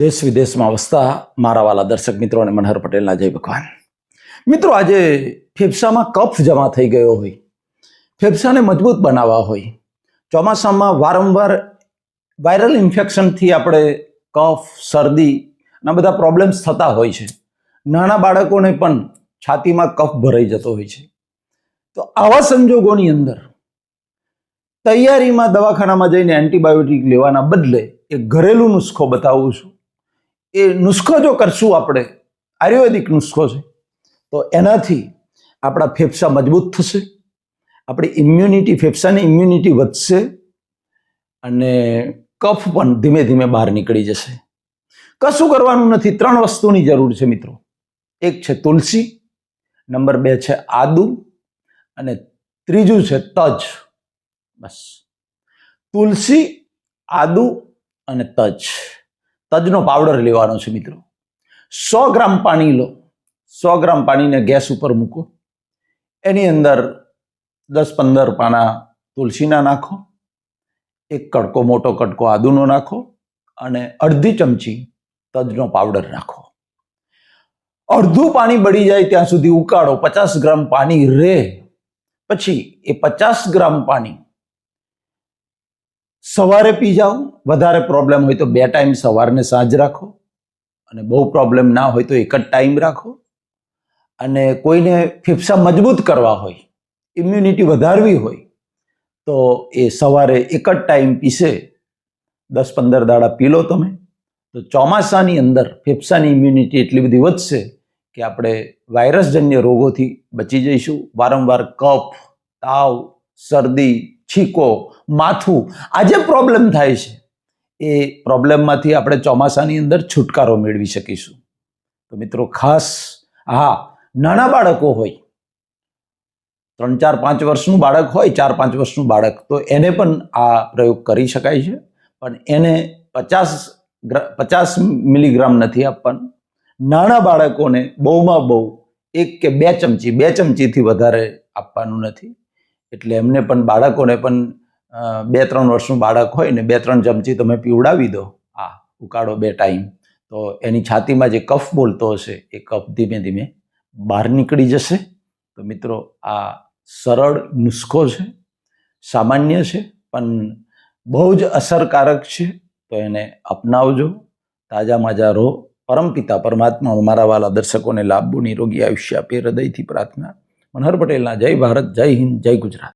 દેશ વિદેશમાં વસતા મારા વાલા દર્શક મિત્રો અને મનહર પટેલના જય ભગવાન. મિત્રો, આજે ફેફસામાં કફ જમા થઈ ગયો હોય, ફેફસાને મજબૂત બનાવવા હોય. ચોમાસામાં વારંવાર વાયરલ ઇન્ફેક્શનથી આપણે કફ, શરદી ના બધા પ્રોબ્લેમ્સ થતા હોય છે. નાના બાળકોને પણ છાતીમાં કફ ભરાઈ જતો હોય છે. તો આવા સંજોગોની અંદર તૈયારીમાં દવાખાનામાં જઈને એન્ટીબાયોટિક લેવાના બદલે એક ઘરેલું નુસ્ખો બતાવું છું. એ નુસ્ખો જો કરશું આપણે, આયુર્વેદિક નુસ્ખો છે, તો એનાથી આપણા ફેફસા મજબૂત થશે, આપણી ઇમ્યુનિટી ફેફસાની ઇમ્યુનિટી વધશે, અને કફ પણ ધીમે ધીમે બહાર નીકળી જશે. કશું કરવાનું નથી, ત્રણ વસ્તુની જરૂર છે મિત્રો. એક છે તુલસી, નંબર બે છે આદુ, અને ત્રીજું છે તજ. બસ. તુલસી, આદુ અને તજ. તજનો પાવડર લેવાનો છે મિત્રો. સો ગ્રામ પાણી લો. સો ગ્રામ પાણીને ગેસ ઉપર મૂકો. એની અંદર દસ પંદર પાના તુલસીના નાખો. એક કડકો મોટો કડકો આદુનો નાખો અને અડધી ચમચી તજનો પાવડર નાખો. અડધું પાણી બળી જાય ત્યાં સુધી ઉકાળો. પચાસ ગ્રામ પાણી રહે પછી એ પચાસ ગ્રામ પાણી સવારે પી જાઓ. વધારે પ્રોબ્લેમ હોય તો બે ટાઈમ સવારને સાંજ રાખો. અને બહુ પ્રોબ્લેમ ના હોય તો એક જ ટાઈમ રાખો. અને કોઈને ફેફસા મજબૂત કરવા હોય ઇમ્યુનિટી વધારવી હોય, તો એ સવારે એક જ ટાઈમ પીશે. દસ પંદર દાડા પી લો તમે. તો ચોમાસાની અંદર ફેફસાની ઇમ્યુનિટી એટલી બધી વધશે કે આપણે વાયરસજન્ય રોગોથી બચી જઈશું. વારંવાર કફ, તાવ, શરદી છીકો, માથું, આ જે પ્રોબ્લેમ થાય છે, એ પ્રોબ્લેમમાંથી આપણે ચોમાસાની અંદર છુટકારો મેળવી શકીશું. તો મિત્રો ખાસ, હા, નાના બાળકો હોય ત્રણ ચાર પાંચ વર્ષનું બાળક હોય ચાર પાંચ વર્ષનું બાળક, તો એને પણ આ પ્રયોગ કરી શકાય છે. પણ એને પચાસ પચાસ મિલીગ્રામ નથી આપવાનું. નાના બાળકોને બહુમાં બહુ એક કે બે ચમચી, બે ચમચીથી વધારે આપવાનું નથી. એટલે એમને પણ બાળકોને પણ બે ત્રણ વર્ષનું બાળક હોય ને બે ત્રણ ચમચી તમે પીવડાવી દો. આ ઉકાળો બે ટાઈમ. તો એની છાતીમાં જે કફ બોલતો હશે, એ કફ ધીમે ધીમે બહાર નીકળી જશે. તો મિત્રો, આ સરળ નુસ્ખો છે, સામાન્ય છે, પણ બહુ જ અસરકારક છે. તો એને અપનાવજો. તાજા માજા રહો પરમપિતા પરમાત્મા મારા વાલા દર્શકોને લાભવું નિરોગી આયુષ્ય આપે, હૃદયથી પ્રાર્થના મનહર પટેલના જય ભારત જય હિન્દ જય ગુજરાત.